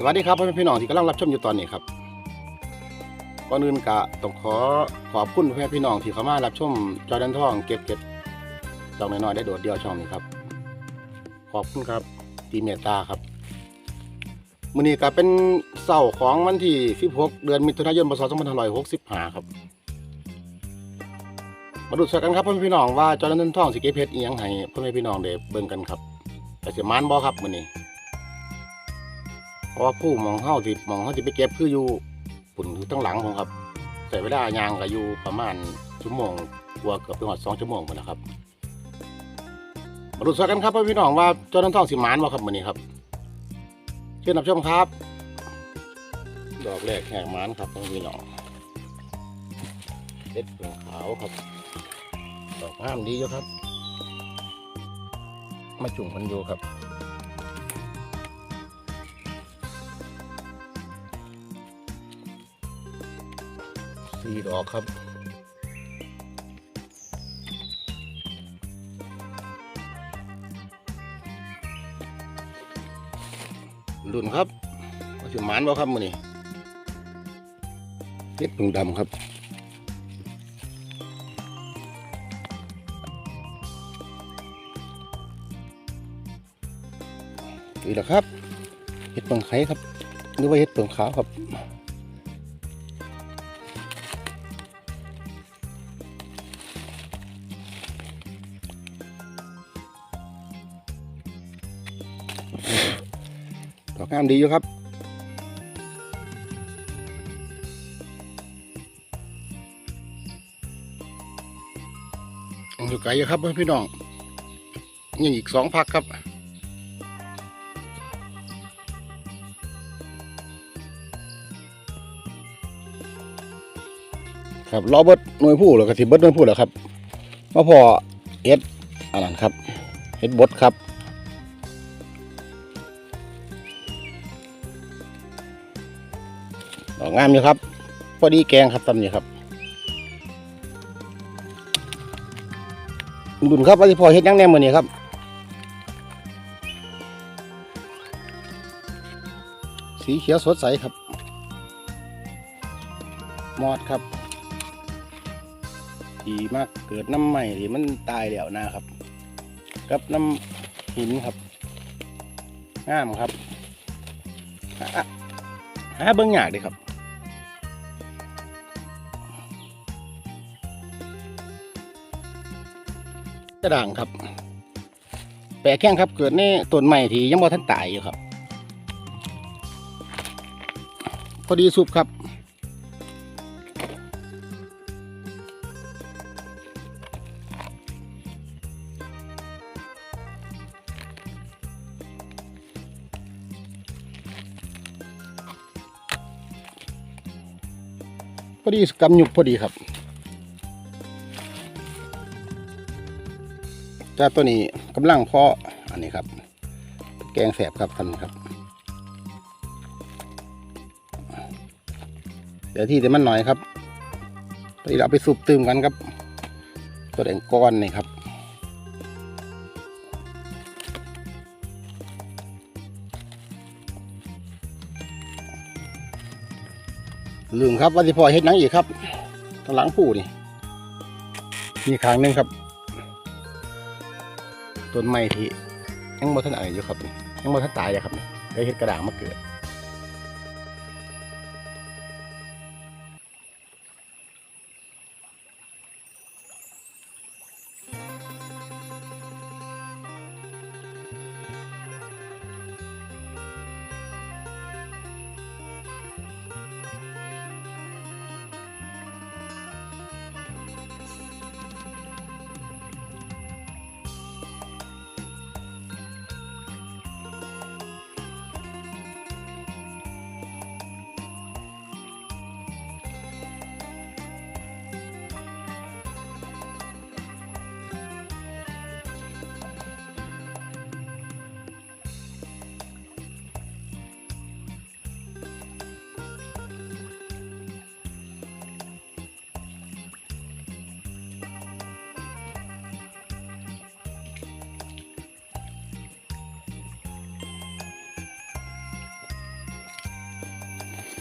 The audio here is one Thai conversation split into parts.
สวัสดีครับพ่อแม่พี่น้องที่กำลังรับชมอยู่ตอนนี้ครับก่อนอื่นกะต้องขอขอบคุณพ่อแม่พี่น้องที่เข้ามารับชมจอดันทองเก็บเก็บจองน้อยๆได้โดดเดียวช่องนี้ครับ ขอบคุณครับตีเมตตาครับมื้อนี้ก็เป็นเสาร์ของวันที่16เดือนมิถุนายนพศ2565ครับ มาดูสักกันครับพ่อแม่พี่น้องว่าจอดันทองสิเก็บเพชรอีหยังให้พ่อแม่พี่น้องได้เบิ่งกันครับแต่สิมานบ่ครับมื้อนี้ ราะว่าผู้มองเฮาที่มองเฮาที่ไปเก็บคืออยู่ปุ่นอยู่ตั้งหลังผมครับใส่เวลายางก็อยู่ประมาณชั่วโมงกว่าเกือบไปหอดสองชั่วโมงหมดนะครับมาดูสักกันครับพ่อพี่น้องว่าเจ้านั้นทองสิมานบ่ครับมื้อนี้ครับ เชิญรับชมครับ ดอกแรกแหกมานครับพ่อพี่น้องเด็ดเปลือกขาวครับ ดอกงามดีอยู่ครับ มาจุ่มกันอยู่ครับ สี่ดอกครับรุ่นครับว่าสิหมานบ่ครับมื้อนี้เพชรพึ่งดำครับนี่แหละครับเห็ดเปิงไข่ครับหรือว่าเห็ดเปิงขาวครับ งามดีอยู่ครับอยู่ไกลอยู่ครับพี่น้องยังอีกสองพักครับครับรอเบิดหน่วยผู้หรือก็สิเบิดหน่วยผู้แล้วครับมาพอเอ็ดอันนั้นครับเอ็ดบดครับ งามอยู่ครับ พอดีแกงครับตำนี้ครับดุนครับว่าสิพอเฮ็ดยังแหน่มื้อนี้ครับสีเขียวสดใสครับ มอดครับที่มากเกิดน้ำใหม่ที่มันตายแล้วนะครับ กับน้ำหินครับ งามครับ หาหาเบิ่งหยากเดีครับ ด่างครับ แปะแข้งครับเกิดในต้นใหม่ที่ยังบ่ทันตายอยู่ครับ พอดีสุบครับพอดีกำหยุกพอดีครับ แต่ตัวนี้กำลังเพาะอันนี้ครับ แกงแสบครับท่านครับ เดี๋ยวที่เดี๋ยวมันหน่อยครับตอนนี้เราไปสูบตืมกันครับ ตัวแดงก้อนนี่ครับลืมครับว่าที่พอเฮ็ดนังอีกครับทางหลังผู้นี่มีครั้งหนึ่งครับ ต้นไม้ที่ยังบ่ทันอะไรอยู่ครับนี่ยังบ่ทันตายเลยครับนี่ได้เห็ดกระด่างมาเกิด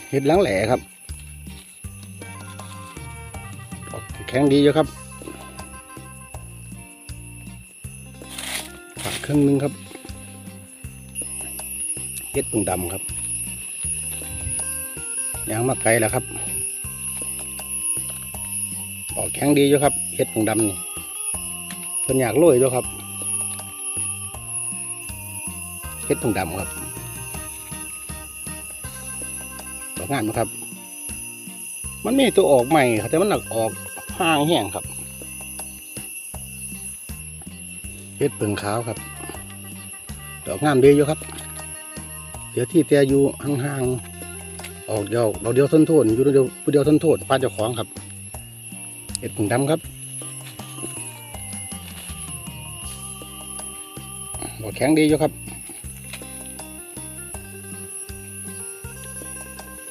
เห็ดหลังแหล่ครับแข็งดีอยู่ครับผักครึ่งนึงครับเห็ดตุงดำครับยางมาไกลแล้วครับออกแข็งดีอยู่ครับเห็ดตุงดำนี่เพิ่นอยากโรยด้วยครับเห็ดตุงดำครับ งานนะครับ มันมีตัวออกใหม่ครับแต่มันหนักออกห่างแห้งครับเฮ็ดเปิงขาวครับดอกงามดีอยู่ครับ เดี๋ยวที่แต่อยู่ห่างๆออกเดียวดอกเดียวทนโทษอยู่เดียวผู้เดียวทนโทษป้าเจ้าของครับเห็ดผึ่งดำครับดอกแข็งดีอยู่ครับ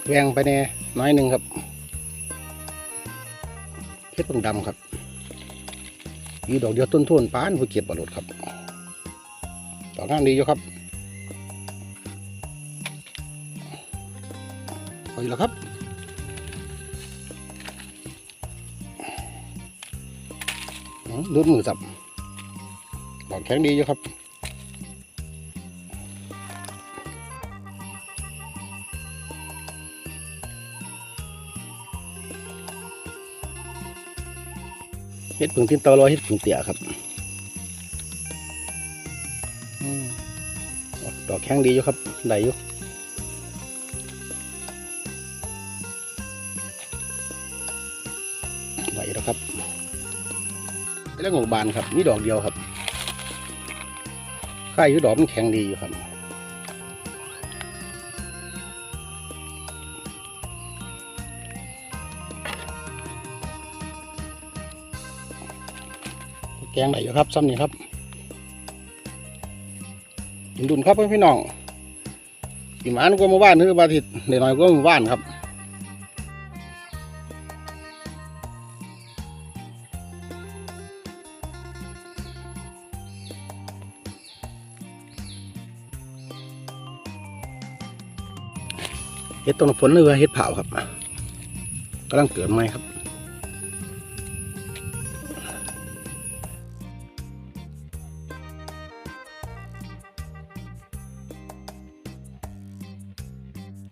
แหวงไปแน่น้อยหนึ่งครับเพชรเพิ่งดำครับมีดอกเดียวต้นทุนปานผู้เก็บประโลดครับดองามดีอยู่ครับพออยู่แล้วครับดูดมือสับดอกแข็งดีอยู่ครับ เฮ็ดผึ่งตินตอรอยเฮ็ดผึ่งเตี่ยครับอืมดอกแข็งดีอยู่ครับได้อยู่ไหวแล้วครับแล้วงอกบานครับมีดอกเดียวครับค่ายอยู่ดอกมันแข็งดีอยู่ครับ กงได้อยู่ครับซ้ำนี่ครับดุนดุนครับพี่น้องกินหมานก็มาบ้านคือบาทิตเดี๋ยวหน่อยก็มาบ้านครับเฮ็ดต้นฝนหรือว่าเฮ็ดเผาครับกำลังเกิดใหมครับ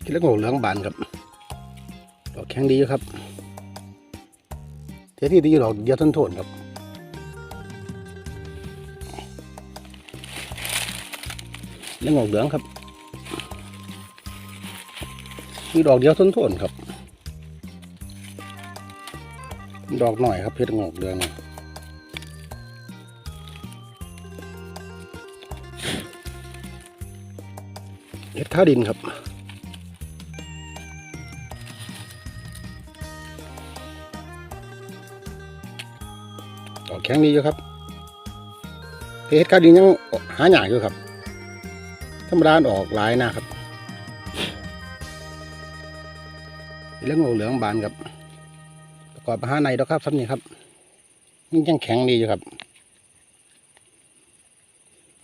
กินแล้วง่เหลืองบานครับดอกแข็งดีครับเท่ที่ดีดอกเดียวต้นทนครับแล้วโง่เหลืองครับมีดอกเดียวต้นทนครับ ดอกหน่อยครับเพชรโง่เหลืองเห็ดข้าดินครับ แข็งดีอยู่ครับเฮ็ดข้าวดินยังหาหยากอยู่ครับ ธรรมดาออกหลายนะครับเรื่องเหลืองบานครับประกอบอาหารในดอกครับซ้ำนี่ครับมันยังแข็งดีอยู่ครับ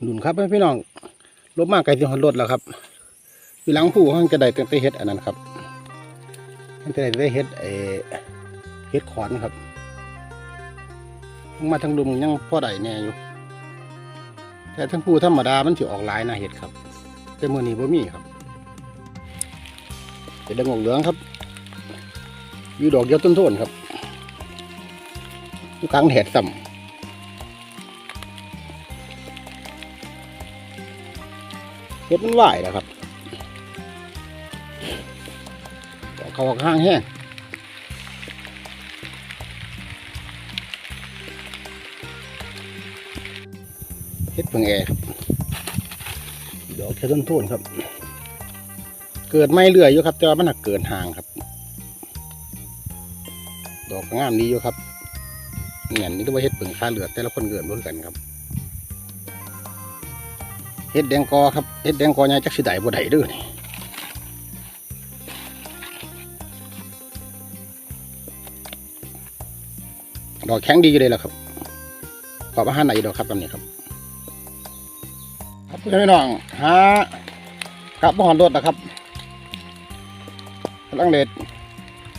ดุนครับพี่น้องลบมากไกลที่หอดรถแล้วครับอยู่หลังผู้ห้องจะได้ตั้งแต่เฮ็ดอันนั้นครับตั้งแต่ได้เฮ็ดเอเฮ็ดขอนครับ มาทางลุมยังพ่อได้แน่อยู่ แต่ทั้งผู้ธรรมดามันถือออกลายนาเห็ดครับ แต่มือนี้บ่มีครับเป็นดอกเหลืองครับอยู่ดอกเดียวต้นโทนครับอยู่กลางแดดซ้ำเห็ดมันไหวแล้วครับเขาออกห้างแห้ง เฮ็ดเพิ่งแอร์ครับดอกแค่ต้นทุนครับ เกิดไม่เรื่อยอยู่ครับ แต่ว่ามันหนักเกินห่างครับ ดอกก็งามดีอยู่ครับเงียนนี่ก็ว่าเฮ็ดเพิ่งค่าเหลือแต่ละคนเกิดบ่คือกันครับเฮ็ดแดงกอครับเฮ็ดแดงกอใหญ่จักสิได้บ่ได้เด้อนี่ดอกแข็งดีอยู่เลยล่ะครับขอบอาหารไหนดอกครับตอนนี้ครับ ครับพี่น้องหาครับบ่หอนรถนะครับกำลังเด็ด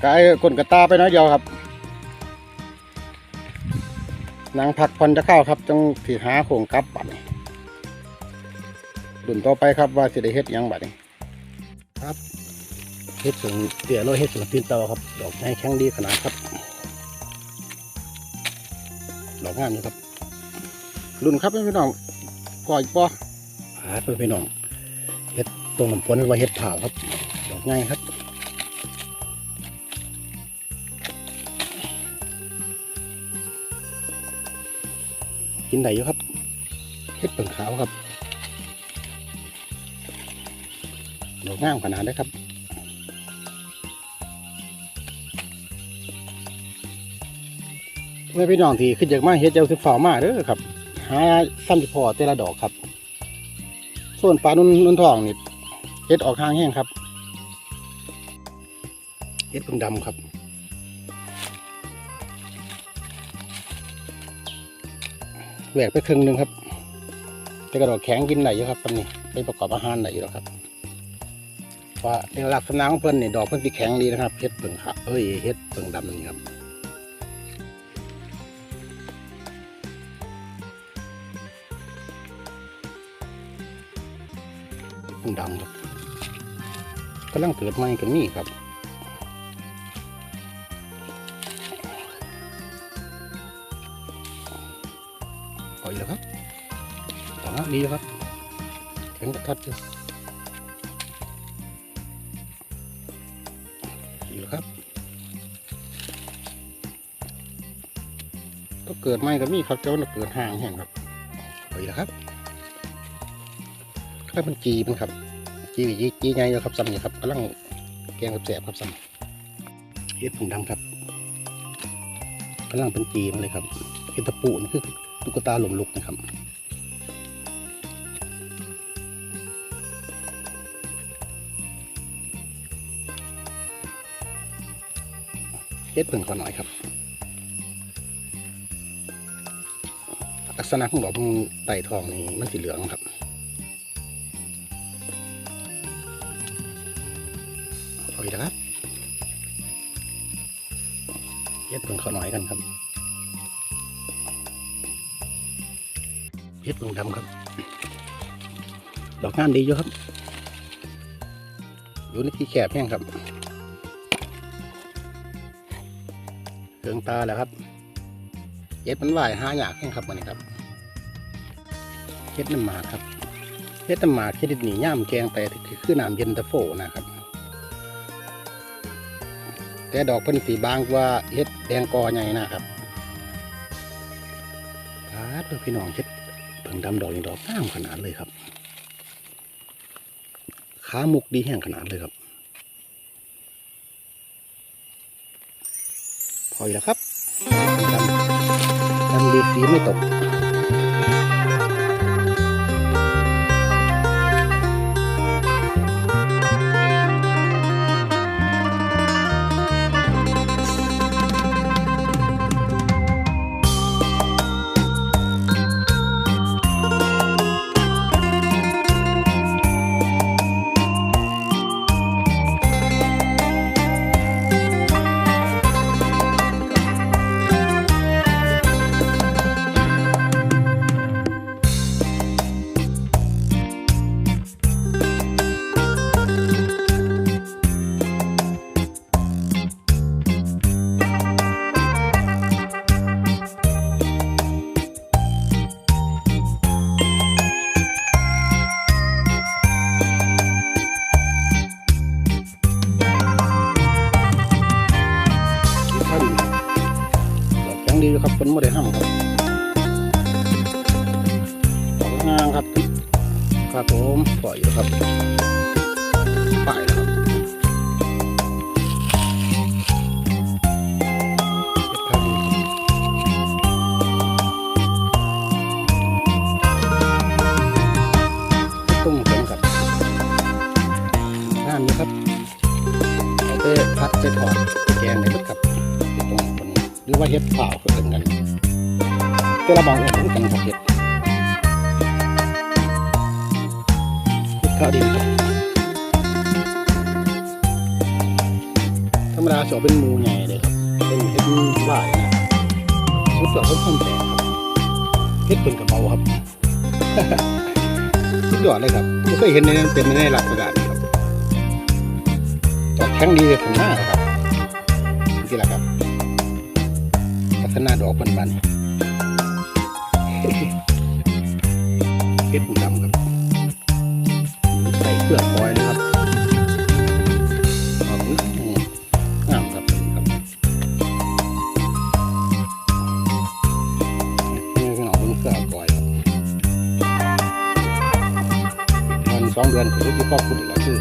กายกลนกระตาไปน้อยเดียวครับนางผักพันจะเข้าครับจังถือหาโขงกับบัดนี้ดุนต่อไปครับว่าสิได้เฮ็ดยังบัดนี้ครับเฮ็ดส่งเตี่ยโรเฮ็ดส่งตีนเตาครับ ดอกไม้แข็งดีขนาดครับ ดอกงามอยู่ครับรุ่นครับพี่น้องปล่อยปอ หาเพื่อนพี่น้องเฮ็ดตรงน้ำฝนว่าเฮ็ดผ่าครับดอกง่ายครับกินได้อยู่ครับเฮ็ดเปิงขาวครับดอกงามขนาดได้ครับเมื่อพี่น้องที่ขึ้นจากมาเฮ็ดเจ้าสิฝ่ามาเด้อครับ หาซ้ำสิพอแต่ละดอกครับ ส่วนปลานุ่นนุ่นทองนี่เฮ็ดออกห้างแห้งครับเฮ็ดเพิ่งดำครับแหวกไปครึ่งหนึ่งครับแต่กระดอกแข็งกินไหนอยู่ครับตอนนี้ไปประกอบอาหารไหนอยู่แล้วครับว่าในลักษณะของเพิ่นนี่ดอกเพิ่นสิแข็งดีนะครับเฮ็ดเพิ่งขาเอ้ยเฮ็ดเพิ่งดำนี่ครับ พิ่งดำครับกำลังเกิดใหม่กันนี่ครับปล่อยแล้วครับต่างดีครับแข็งกระทัดอยู่ดีแล้วครับ ก็เกิดใหม่กันนี่ครับเจ้าน่ะเกิดห่างแห่งครับปล่อยแล้วครับ ก็มันจีมันครับ จีจีจีไงอยู่ครับซ้ำนี่ครับกำลังแกงกับแสบครับซ้ำเฮ็ดผงดำครับกำลังเป็นจีมันเลยครับเห็ดตะปูนี่คือตุ๊กตาหลุมลุกนะครับเฮ็ดเพิ่งก่อนหน่อยครับ ลักษณะของดอกไต่ทองนี่มันสีเหลืองครับ เฮ็ดเพิ่งขอหน่อยกันครับเฮ็ดเพิ่งดำครับ ดอกงามดีอยู่ครับ อยู่ในที่แคบแห้งครับเครื่องตาแล้วครับเฮ็ดมันไหวห้าอยากแห้งครับมันนี้ครับเฮ็ดน้ำหมากครับเฮ็ดน้ำหมากชนิดนี้ย่ามแกงแต่คือน้ำเย็นตาโฟนะครับ แต่ดอกเพิ่นสีบางกว่าเฮ็ดแดงกอใหญ่นะครับพาดพี่น้องเฮ็ดเพิ่งดำดอกอย่างดอกงามขนาดเลยครับ ขามุกดีแห้งขนาดเลยครับ พอแล้วครับดำดีสีไม่ตก ครับผมปล่อยอยู่ครับไปแล้วครับตุ้มเข็มครับงามอยู่ครับเอาไปพัดไปถอดแกงในรถครับเห็ดตรงคนหรือว่าเห็ดเปล่าก็เป็นกันแต่ละบางเห็ดเหมือนกันครับเห็ด เห็ดข้าวดีครับธรรมดาจะอเป็นมูใหญ่เลยครับ เป็นเห็ดว่ายนะสุดยอดเขาต้นแตกครับเห็ดเป็นกระเบาครับสุดยอดเลยครับไม่เคยเห็นในนั้นเป็นในหลักษณะนี้ครับดอกแข็งดีเลยถึงหน้าครับนี่แหละครับลักษณะดอกมันๆเพชร เปลือกฟอยนะครับออกงามครับครับนี่คือหนองเปลือกฟอยครับมันสองเดือนถึงจะพอบคลุมอีกแล้วคือ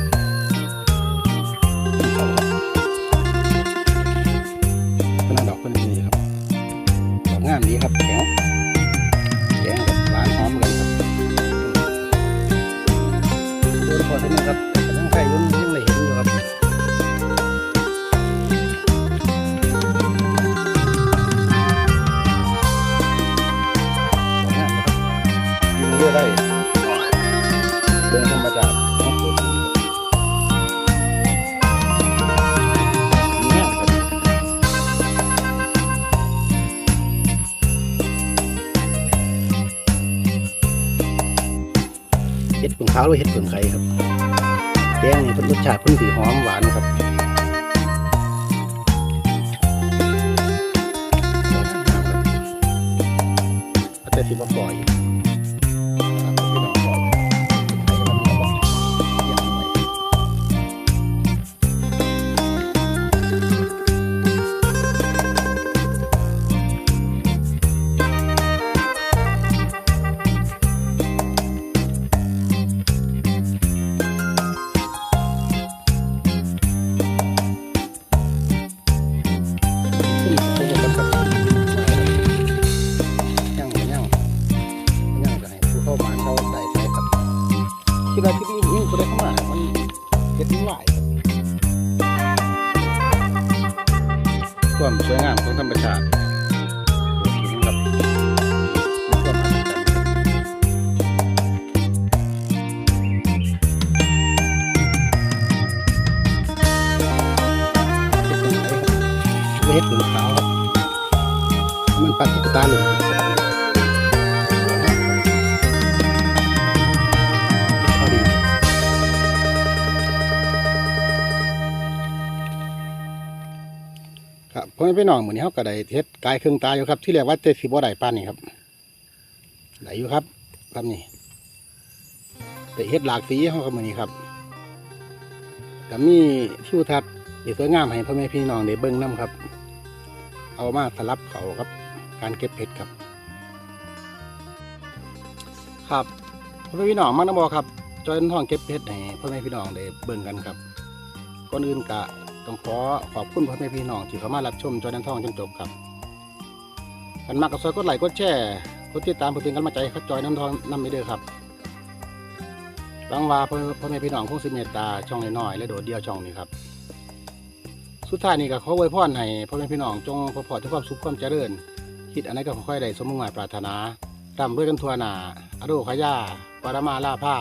เห็ดผึ่งขาวหรือเห็ดผึ่งไข่ครับแกงนี่เป็นรสชาติเพิ่นสีหอมหวานครับอาจจะสิบ่ปล่อย เฮ็ดเป็นขาวมันปัดตุ๊กตาหลุดพอดีครับพ่อแม่พี่น้องเหมือนนี้เขาก็ได้เฮ็ดกายเครื่องตาอยู่ครับ ที่เรียกว่าเจ็ดสิบบ่าได้ปานนี่ครับได้อยู่ครับครับนี่แต่เฮ็ดหลากสีเขาก็เหมือนนี้ครับก็มีทิวทัศน์อีสวยงามให้พ่อแม่พี่น้องได้เบิ่งนํครับ เอามาสลับเขาครับ การเก็บเห็ดครับ ครับพ่อแม่พี่น้องมากนะบอครับจอยท้องเก็บเห็ดให้พ่อแม่พี่น้องได้เบิ่งกันครับก่อนอื่นกะต้องขอขอบคุณพ่อแม่พี่น้องที่เข้ามารับชมจอยนั้นท้องจนจบครับกันมากก็ซอยกดไลค์กดแชร์กดติดตามเพื่อเป็นกำลังใจให้ครับจอยน้ำทองน้ำไม่เด้อครับหวังว่าพ่อพ่อแม่พี่น้องคงสิเมตตาช่องน้อยๆและโดดเดียวช่องนี้ครับ สุดท้ายนี้ก็ขออวยพรให้พ่อแม่พี่น้องจงพอพอทุกความสุขความเจริญ คิดอันไหนก็ค่อยๆได้สมมุ่งหมายปรารถนาร่ำรวยกันทั่วหน้าอโรคยาปรมาลาภา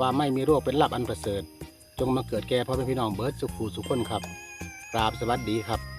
ว่าไม่มีโรคเป็นลาบอันประเสริฐ จงมาเกิดแก่พ่อแม่พี่น้องเบิร์ดสุขูสุขคนครับกราบสวัสดีครับ